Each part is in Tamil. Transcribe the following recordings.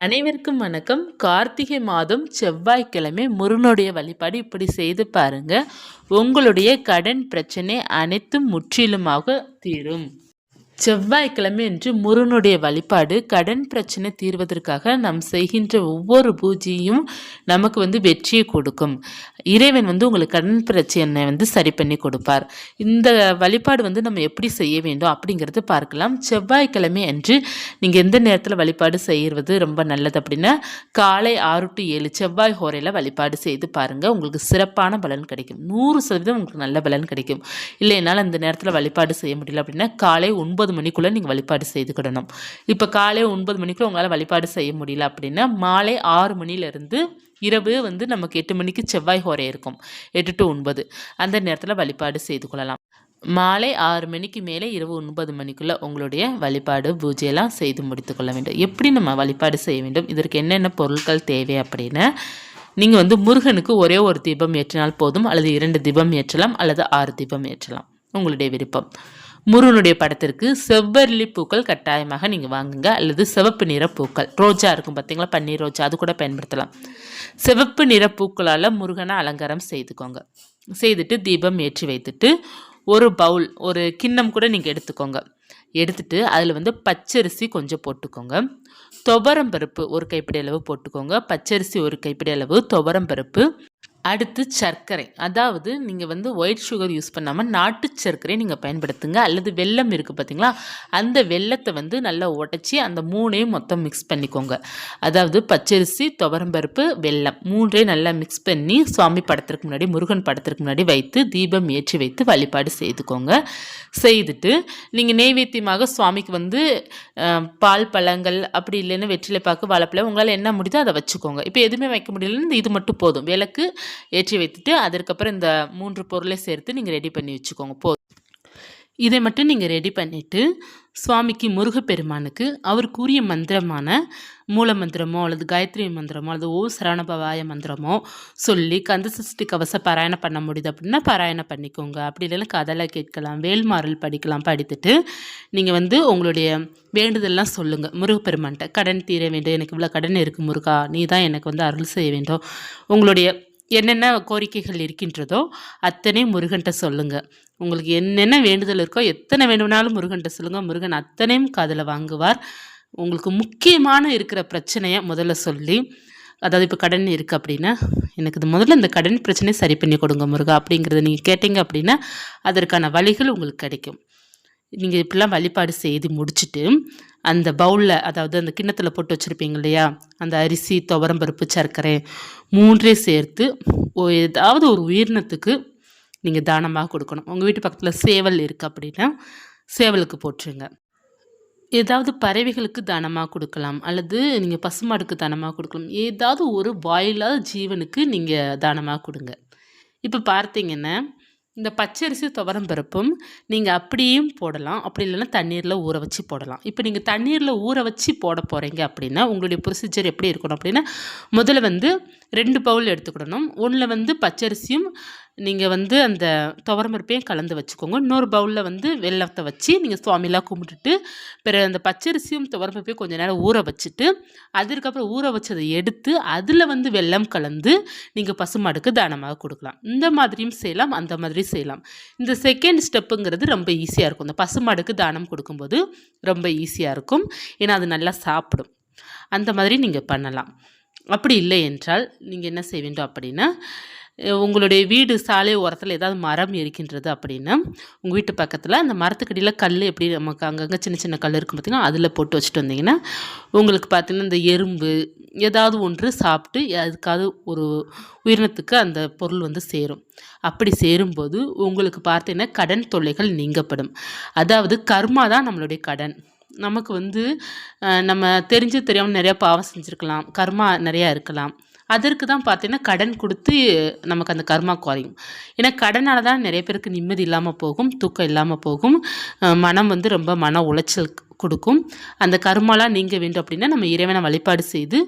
அனைவருக்கும் வணக்கம். கார்த்திகை மாதம் செவ்வாய்க்கிழமை முருகனுடைய வழிபாடு இப்படி செய்து பாருங்க. உங்களுடைய கடன் பிரச்சனை அனைத்தும் முற்றிலுமாக தீரும். செவ்வாய்க்கிழமை என்று முருகனுடைய வழிபாடு கடன் பிரச்சனை தீர்வதற்காக நாம் செய்கின்ற ஒவ்வொரு பூஜையும் நமக்கு வந்து வெற்றியை கொடுக்கும். இறைவன் வந்து உங்களுக்கு கடன் பிரச்சனை வந்து சரி பண்ணி கொடுப்பார். இந்த வழிபாடு வந்து நம்ம எப்படி செய்ய வேண்டும் அப்படிங்கிறது பார்க்கலாம். செவ்வாய்க்கிழமை அன்று நீங்கள் எந்த நேரத்தில் வழிபாடு செய்கிறது ரொம்ப நல்லது அப்படின்னா காலை ஆறு டு ஏழு செவ்வாய் ஹோரையில் வழிபாடு செய்து பாருங்கள் உங்களுக்கு சிறப்பான பலன் கிடைக்கும். நூறு சதவீதம் உங்களுக்கு நல்ல பலன் கிடைக்கும். இல்லை என்னால் அந்த நேரத்தில் வழிபாடு செய்ய முடியல அப்படின்னா காலை ஒன்பது மணிக்குள்ளே நீங்கள் வழிபாடு செய்துக்கிடணும். இப்போ காலை ஒன்பது மணிக்குள்ளே உங்களால் வழிபாடு செய்ய முடியல அப்படின்னா மாலை ஆறு மணிலேருந்து இரவு வந்து நமக்கு எட்டு மணிக்கு செவ்வாய் ஹோரை இருக்கும். எட்டு டு ஒன்பது. அந்த நேரத்தில் வழிபாடு செய்து கொள்ளலாம். மாலை ஆறு மணிக்கு மேலே இரவு ஒன்பது மணிக்குள்ளே உங்களுடைய வழிபாடு பூஜையெல்லாம் செய்து முடித்து கொள்ள வேண்டும். எப்படி நம்ம வழிபாடு செய்ய வேண்டும்? இதற்கு என்னென்ன பொருட்கள் தேவை அப்படின்னு நீங்கள் வந்து முருகனுக்கு ஒரே ஒரு தீபம் ஏற்றினால் போதும் அல்லது இரண்டு தீபம் ஏற்றலாம் அல்லது ஆறு தீபம் ஏற்றலாம். உங்களுடைய விருப்பம். முருகனுடைய படத்திற்கு செவ்வரளி பூக்கள் கட்டாயமாக நீங்கள் வாங்குங்க. அல்லது சிவப்பு நிற பூக்கள். ரோஜா இருக்கும் பார்த்தீங்களா பன்னீர் ரோஜா. அது கூட பயன்படுத்தலாம். சிவப்பு நிற பூக்களால் முருகனை அலங்காரம் செய்துக்கோங்க. செய்துட்டு தீபம் ஏற்றி வைத்துட்டு ஒரு பவுல் ஒரு கிண்ணம் கூட நீங்கள் எடுத்துக்கோங்க. எடுத்துட்டு அதில் வந்து பச்சரிசி கொஞ்சம் போட்டுக்கோங்க. துவரம் பருப்பு ஒரு கைப்பிடி அளவு போட்டுக்கோங்க. பச்சரிசி ஒரு கைப்பிடி அளவு துவரம் பருப்பு. அடுத்து சர்க்கரை. அதாவது நீங்கள் வந்து ஒயிட் சுகர் யூஸ் பண்ணாமல் நாட்டு சர்க்கரை நீங்கள் பயன்படுத்துங்க. அல்லது வெல்லம் இருக்குது பார்த்தீங்களா அந்த வெல்லத்தை வந்து நல்லா உடச்சி அந்த மூணையும் மொத்தம் மிக்ஸ் பண்ணிக்கோங்க. அதாவது பச்சரிசி துவரம்பருப்பு வெல்லம் மூன்றையும் நல்லா மிக்ஸ் பண்ணி சுவாமி படத்திற்கு முன்னாடி முருகன் படத்திற்கு முன்னாடி வைத்து தீபம் ஏற்றி வைத்து வழிபாடு செய்துக்கோங்க. செய்துட்டு நீங்கள் நெய்வேத்தியமாக சுவாமிக்கு வந்து பால் பழங்கள் அப்படி இல்லைன்னா வெற்றிலை பாக்கு வாழைப்பழம் உங்களால் என்ன முடியுதோ அதை வச்சுக்கோங்க. இப்போ எதுவுமே வைக்க முடியலன்னு இது மட்டும் போதும். விளக்கு ஏற்றி வைத்துட்டு அதற்கப்புறம் இந்த மூன்று பொருளை சேர்த்து நீங்கள் ரெடி பண்ணி வச்சுக்கோங்க. போ இதை மட்டும் நீங்கள் ரெடி பண்ணிவிட்டு சுவாமிக்கு முருகப்பெருமானுக்கு அவர் கூறிய மந்திரமான மூல மந்திரமோ அல்லது காயத்ரி மந்திரமோ அல்லது ஓ சரணபவாய மந்திரமோ சொல்லி கந்த சஷ்டி கவச பாராயணம் பண்ண முடியுது அப்படின்னா பாராயணம் பண்ணிக்கோங்க. அப்படி இல்லைன்னா கதலை கேட்கலாம் வேல்மாறல் படிக்கலாம் படித்துட்டு நீங்கள் வந்து உங்களுடைய வேண்டுதல்லாம் சொல்லுங்கள் முருகப்பெருமான்கிட்ட கடன் தீர வேண்டும். எனக்கு இவ்வளோ கடன் இருக்குது முருகா. நீ தான் எனக்கு வந்து அருள் செய்ய வேண்டும். உங்களுடைய என்னென்ன கோரிக்கைகள் இருக்கின்றதோ அத்தனை முருகன்ட்ட சொல்லுங்கள் உங்களுக்கு என்னென்ன வேண்டுதல் இருக்கோ எத்தனை வேண்டும்னாலும் முருகன்ட்ட சொல்லுங்கள் முருகன் அத்தனையும் காதில் வாங்குவார். உங்களுக்கு முக்கியமான இருக்கிற பிரச்சனையை முதல்ல சொல்லி அதாவது இப்போ கடன் இருக்குது அப்படின்னா எனக்கு இது முதல்ல இந்த கடன் பிரச்சனையை சரி பண்ணி கொடுங்க முருகா அப்படிங்கிறத நீங்கள் கேட்டீங்க அப்படின்னா அதற்கான வழிகள் உங்களுக்கு கிடைக்கும். நீங்கள் இப்படிலாம் வழிபாடு செய்து முடிச்சுட்டு அந்த பவுலில் அதாவது அந்த கிண்ணத்தில் போட்டு வச்சுருப்பீங்க இல்லையா? அந்த அரிசி துவரம்பருப்பு சர்க்கரை மூன்றே சேர்த்து ஏதாவது ஒரு உயிரினத்துக்கு நீங்கள் தானமாக கொடுக்கணும். உங்கள் வீட்டு பக்கத்தில் சேவல் இருக்குது அப்படின்னா சேவலுக்கு போட்டுருங்க. ஏதாவது பறவைகளுக்கு தானமாக கொடுக்கலாம் அல்லது நீங்கள் பசுமாடுக்கு தானமாக கொடுக்கலாம். ஏதாவது ஒரு வாயில்லாத ஜீவனுக்கு நீங்கள் தானமாக கொடுங்க. இப்போ பார்த்தீங்கன்னா இந்த பச்சரிசி துவரம் பருப்பும் நீங்கள் அப்படியும் போடலாம். அப்படி இல்லைன்னா தண்ணீரில் ஊற வச்சு போடலாம். இப்போ நீங்கள் தண்ணீரில் ஊற வச்சு போட போகிறீங்க அப்படின்னா உங்களுடைய ப்ரொசீஜர் எப்படி இருக்கணும் அப்படின்னா முதல்ல வந்து ரெண்டு பவுல் எடுத்துக்கிடணும். ஒன்றில் வந்து பச்சரிசியும் நீங்கள் வந்து அந்த துவரம்பருப்பையும் கலந்து வச்சுக்கோங்க. இன்னொரு பவுலில் வந்து வெள்ளத்தை வச்சு நீங்கள் சுவாமிலாம் கும்பிட்டுட்டு பிறகு அந்த பச்சரிசியும் துவரம்பருப்பையும் கொஞ்சம் நேரம் ஊற வச்சுட்டு அதுக்கப்புறம் ஊற வச்சதை எடுத்து அதில் வந்து வெள்ளம் கலந்து நீங்கள் பசுமாடுக்கு தானமாக கொடுக்கலாம். இந்த மாதிரியும் செய்யலாம் அந்த மாதிரி செய்யலாம். இந்த செகண்ட் ஸ்டெப்புங்கிறது ரொம்ப ஈஸியாக இருக்கும். இந்த பசுமாடுக்கு தானம் கொடுக்கும்போது ரொம்ப ஈஸியாக இருக்கும். ஏன்னா அது நல்லா சாப்பிடும். அந்த மாதிரி நீங்கள் பண்ணலாம். அப்படி இல்லை என்றால் நீங்கள் என்ன செய்ய வேண்டும் அப்படின்னா உங்களுடைய வீடு சாலை ஓரத்தில் ஏதாவது மரம் இருக்கின்றது அப்படின்னா உங்கள் வீட்டு பக்கத்தில் அந்த மரத்துக்கடியில் கல் எப்படி நமக்கு அங்கங்கே சின்ன சின்ன கல் இருக்கும் பார்த்திங்கன்னா அதில் போட்டு வச்சுட்டு வந்தீங்கன்னா உங்களுக்கு பார்த்திங்கன்னா இந்த எறும்பு ஏதாவது ஒன்று சாப்பிட்டு அதுக்காவது ஒரு உயிரினத்துக்கு அந்த பொருள் வந்து சேரும். அப்படி சேரும்போது உங்களுக்கு பார்த்தீங்கன்னா கடன் தொல்லைகள் நீங்கப்படும். அதாவது கர்மா தான் நம்மளுடைய கடன். நமக்கு வந்து நம்ம தெரிஞ்சு தெரியாமல் நிறையா பாவம் செஞ்சுருக்கலாம். கர்மா நிறையா இருக்கலாம். அதற்கு தான் பார்த்தீங்கன்னா கடன் கொடுத்து நமக்கு அந்த கர்மா குறையும். ஏன்னா கடனால் தான் நிறைய பேருக்கு நிம்மதி இல்லாமல் போகும் தூக்கம் இல்லாமல் போகும். மனம் வந்து ரொம்ப மன உளைச்சல் கொடுக்கும். அந்த கர்மாலாம் நீங்க வேண்டும் அப்படின்னா நம்ம இறைவனை வழிபாடு செய்து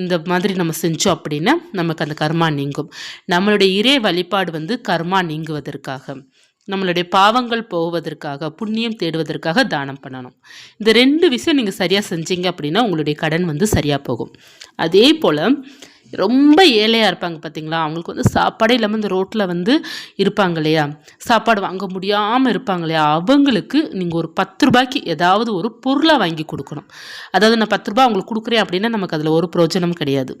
இந்த மாதிரி நம்ம செஞ்சோம் அப்படின்னா நமக்கு அந்த கர்மா நீங்கும். நம்மளுடைய இறை வழிபாடு வந்து கர்மா நீங்குவதற்காக. நம்மளுடைய பாவங்கள் போவதற்காக புண்ணியம் தேடுவதற்காக தானம் பண்ணணும். இந்த ரெண்டு விஷயம் நீங்கள் சரியாக செஞ்சீங்க அப்படின்னா உங்களுடைய கடன் வந்து சரியாக போகும். அதே போல் ரொம்ப ஏழையாக இருப்பாங்க பார்த்தீங்களா அவங்களுக்கு வந்து சாப்பாடே இல்லாமல் இந்த ரோட்டில் வந்து இருப்பாங்க இல்லையா? சாப்பாடு வாங்க முடியாமல் இருப்பாங்க இல்லையா? அவங்களுக்கு நீங்கள் ஒரு பத்து ரூபாய்க்கு ஏதாவது ஒரு பொருளாக வாங்கி கொடுக்கணும். அதாவது நான் பத்து ரூபா அவங்களுக்கு கொடுக்குறேன் அப்படின்னா நமக்கு அதில் ஒரு பிரயோஜனம் கிடையாது.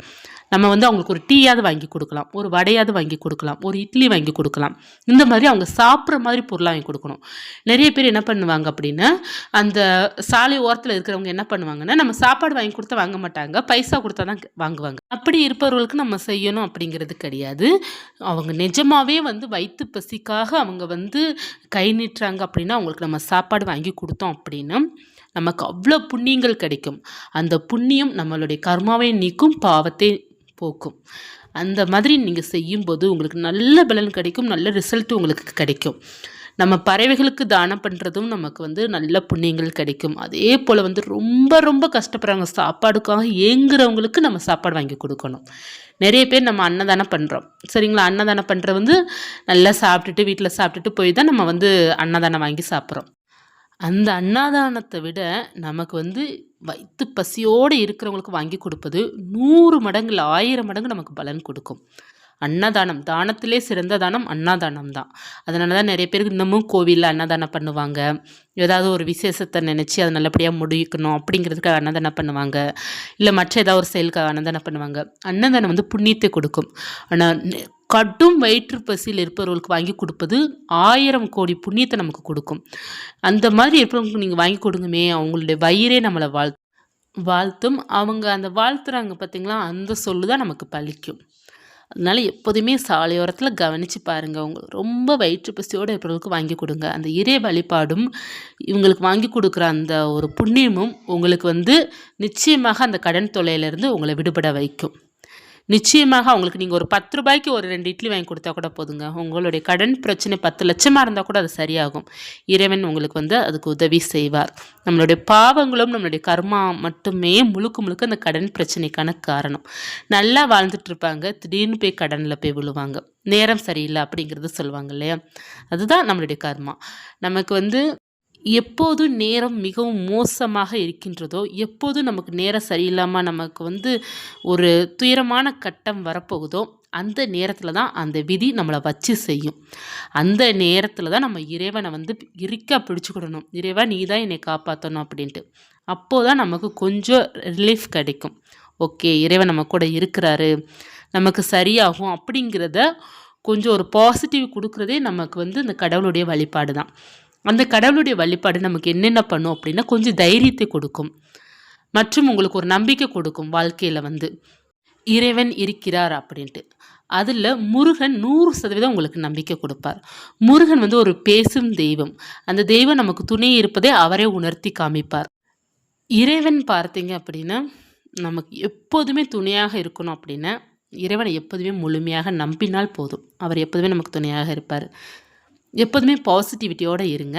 நம்ம வந்து அவங்களுக்கு ஒரு டீயாவது வாங்கி கொடுக்கலாம் ஒரு வடையாவது வாங்கி கொடுக்கலாம் ஒரு இட்லி வாங்கி கொடுக்கலாம். இந்த மாதிரி அவங்க சாப்பிட்ற மாதிரி பொருளாக வாங்கி கொடுக்கணும். நிறைய பேர் என்ன பண்ணுவாங்க அப்படின்னா அந்த சாலை ஓரத்தில் இருக்கிறவங்க என்ன பண்ணுவாங்கன்னா நம்ம சாப்பாடு வாங்கி கொடுத்தா வாங்க மாட்டாங்க பைசா கொடுத்தா தான் வாங்குவாங்க. அப்படி இருப்பவர்களுக்கு நம்ம செய்யணும் அப்படிங்கிறது கிடையாது. அவங்க நிஜமாகவே வந்து வயிற்று பசிக்காக அவங்க வந்து கை நீட்டுறாங்க அப்படின்னா அவங்களுக்கு நம்ம சாப்பாடு வாங்கி கொடுத்தோம் அப்படின்னா நமக்கு அவ்வளோ புண்ணியங்கள் கிடைக்கும். அந்த புண்ணியம் நம்மளுடைய கர்மாவை நீக்கும் பாவத்தை போக்கும். அந்த மாதிரி நீங்கள் செய்யும்போது உங்களுக்கு நல்ல பலன் கிடைக்கும் நல்ல ரிசல்ட் உங்களுக்கு கிடைக்கும். நம்ம பறவைகளுக்கு தானம் பண்ணுறதும் நமக்கு வந்து நல்ல புண்ணியங்கள் கிடைக்கும். அதே போல் வந்து ரொம்ப ரொம்ப கஷ்டப்படுறாங்க சாப்பாடுக்காக ஏங்குறவங்களுக்கு நம்ம சாப்பாடு வாங்கி கொடுக்கணும். நிறைய பேர் நம்ம அன்னதானம் பண்ணுறோம் சரிங்களா? அன்னதானம் பண்ணுற வந்து நல்லா சாப்பிட்டுட்டு வீட்டில் சாப்பிட்டுட்டு போய் தான் நம்ம வந்து அன்னதானம் வாங்கி சாப்பிட்றோம். அந்த அன்னதானத்தை விட நமக்கு வந்து வயிற்று பசியோடு இருக்கிறவங்களுக்கு வாங்கி கொடுப்பது நூறு மடங்கு இல்லை ஆயிரம் மடங்கு நமக்கு பலன் கொடுக்கும். அன்னதானம் தானத்திலே சிறந்த தானம் அன்னதானம் தான். அதனால தான் நிறைய பேருக்கு இன்னமும் கோவிலில் அன்னதானம் பண்ணுவாங்க. ஏதாவது ஒரு விசேஷத்தை நினச்சி அதை நல்லபடியாக முடிக்கணும் அப்படிங்கிறதுக்காக அன்னதானம் பண்ணுவாங்க. இல்லை மற்ற ஏதாவது ஒரு செயலுக்காக அன்னதானம் பண்ணுவாங்க. அன்னதானம் வந்து புண்ணியத்தை கொடுக்கும். ஆனால் கடும் வயிற்று பசியில் இருப்பவர்களுக்கு வாங்கி கொடுப்பது ஆயிரம் கோடி புண்ணியத்தை நமக்கு கொடுக்கும். அந்த மாதிரி இருப்பவங்களுக்கு நீங்கள் வாங்கி கொடுங்கமே அவங்களுடைய வயிறே நம்மளை வாழ் வாழ்த்தும். அவங்க அந்த வாழ்த்துறாங்க பார்த்தீங்களா அந்த சொல்லு தான் நமக்கு பழிக்கும். அதனால் எப்போதுமே சாலையோரத்தில் கவனித்து பாருங்கள் அவங்க ரொம்ப வயிற்று பசியோடு இருப்பவர்களுக்கு வாங்கி கொடுங்க. அந்த இறை வழிபாடும் இவங்களுக்கு வாங்கி கொடுக்குற அந்த ஒரு புண்ணியமும் உங்களுக்கு வந்து நிச்சயமாக அந்த கடன் தொல்லையிலேருந்து உங்களை விடுபட வைக்கும். நிச்சயமாக அவங்களுக்கு நீங்கள் ஒரு பத்து ரூபாய்க்கு ஒரு ரெண்டு இட்லி வாங்கி கொடுத்தா கூட போதுங்க. உங்களுடைய கடன் பிரச்சனை பத்து லட்சமாக இருந்தால் கூட அது சரியாகும். இறைவன் உங்களுக்கு வந்து அதுக்கு உதவி செய்வார். நம்மளுடைய பாவங்களும் நம்மளுடைய கர்மா மட்டுமே முழுக்க முழுக்க அந்த கடன் பிரச்சனைக்கான காரணம். நல்லா வாழ்ந்துட்டு இருப்பாங்க. திடீர்னு போய் கடனில் போய் விழுவாங்க. நேரம் சரியில்லை அப்படிங்கிறது சொல்லுவாங்க இல்லையா? அதுதான் நம்மளுடைய கர்மா. நமக்கு வந்து எப்போது நேரம் மிகவும் மோசமாக இருக்கின்றதோ எப்போது நமக்கு நேரம் சரியில்லாமல் நமக்கு வந்து ஒரு துயரமான கட்டம் வரப்போகுதோ அந்த நேரத்தில் தான் அந்த விதி நம்மளை வச்சு செய்யும். அந்த நேரத்தில் தான் நம்ம இறைவனை வந்து இருக்க பிடிச்சிக்கிடணும். இறைவா நீ தான் என்னை காப்பாற்றணும் அப்படின்ட்டு. அப்போது தான் நமக்கு கொஞ்சம் ரிலீஃப் கிடைக்கும். ஓகே இறைவன் நம்ம கூட இருக்கிறாரு நமக்கு சரியாகும் அப்படிங்கிறத கொஞ்சம் ஒரு பாசிட்டிவ் கொடுக்குறதே நமக்கு வந்து இந்த கடவுளுடைய வழிபாடு தான். அந்த கடவுளுடைய வழிபாடு நமக்கு என்னென்ன பண்ணும் அப்படின்னா கொஞ்சம் தைரியத்தை கொடுக்கும். மற்றும் உங்களுக்கு ஒரு நம்பிக்கை கொடுக்கும் வாழ்க்கையில் வந்து. இறைவன் இருக்கிறார் அப்படின்ட்டு. அதில் முருகன் நூறு சதவீதம் உங்களுக்கு நம்பிக்கை கொடுப்பார். முருகன் வந்து ஒரு பேசும் தெய்வம். அந்த தெய்வம் நமக்கு துணை இருப்பதை அவரே உணர்த்தி காமிப்பார். இறைவன் பார்த்தீங்க அப்படின்னா நமக்கு எப்போதுமே துணையாக இருக்கணும் அப்படின்னா இறைவனை எப்போதுமே முழுமையாக நம்பினால் போதும். அவர் எப்போதுமே நமக்கு துணையாக இருப்பார். எப்போதுமே பாசிட்டிவிட்டியோடு இருங்க.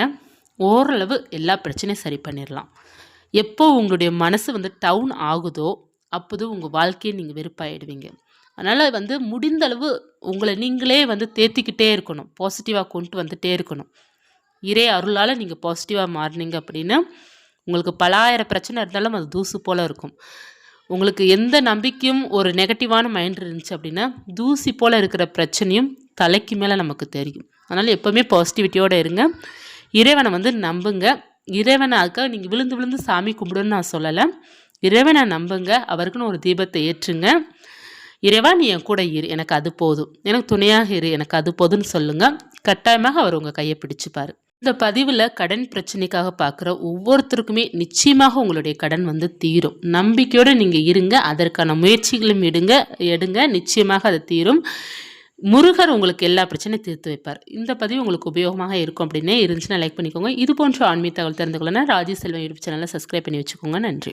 ஓரளவு எல்லா பிரச்சனையும் சரி பண்ணிடலாம் எப்போ உங்களுடைய மனசு வந்து டவுன் ஆகுதோ அப்போது உங்கள் வாழ்க்கையை நீங்கள் வெறுப்பாயிடுவீங்க. அதனால் வந்து முடிந்தளவு உங்களை நீங்களே வந்து தேத்திக்கிட்டே இருக்கணும். பாசிட்டிவாக கொண்டு வந்துகிட்டே இருக்கணும். இறை அருளால் நீங்கள் பாசிட்டிவாக மாறினீங்க அப்படின்னா உங்களுக்கு பலாயிரம் பிரச்சனை இருந்தாலும் அது தூசு போல் இருக்கும். உங்களுக்கு எந்த நம்பிக்கையும் ஒரு நெகட்டிவான மைண்ட் இருந்துச்சு அப்படின்னா தூசி போல் இருக்கிற பிரச்சனையும் தலைக்கு மேலே நமக்கு தெரியும். அதனால் எப்போவுமே பாசிட்டிவிட்டியோடு இருங்க. இறைவனை வந்து நம்புங்க. இறைவனாக்க நீங்கள் விழுந்து விழுந்து சாமி கும்பிடுன்னு நான் சொல்லலை. இறைவனை நம்புங்க. அவருக்குன்னு ஒரு தீபத்தை ஏற்றுங்க. இறைவா நீ என் கூட இரு. எனக்கு அது போதும். எனக்கு துணையாக இரு. எனக்கு அது போதும்னு சொல்லுங்கள் கட்டாயமாக அவர் உங்கள் கையை பிடிச்சிப்பார். இந்த பதிவில் கடன் பிரச்சனைக்காக பார்க்குற ஒவ்வொருத்தருக்குமே நிச்சயமாக உங்களுடைய கடன் வந்து தீரும். நம்பிக்கையோடு நீங்கள் இருங்க. அதற்கான முயற்சிகளும் எடுங்க. எடுங்க. நிச்சயமாக அது தீரும். முருகர் உங்களுக்கு எல்லா பிரச்சனையும் தீர்த்து வைப்பார். இந்த பதிவு உங்களுக்கு உபயோகமாக இருக்கும் அப்படின்னே இருந்துச்சுன்னா லைக் பண்ணிக்கோங்க. இது போன்ற ஆன்மீக தகவல் தெரிந்து கொள்ளனா ராஜி செல்வம் யூடியூப் சேனலை சப்ஸ்கிரைப் பண்ணி வச்சுக்கோங்க. நன்றி.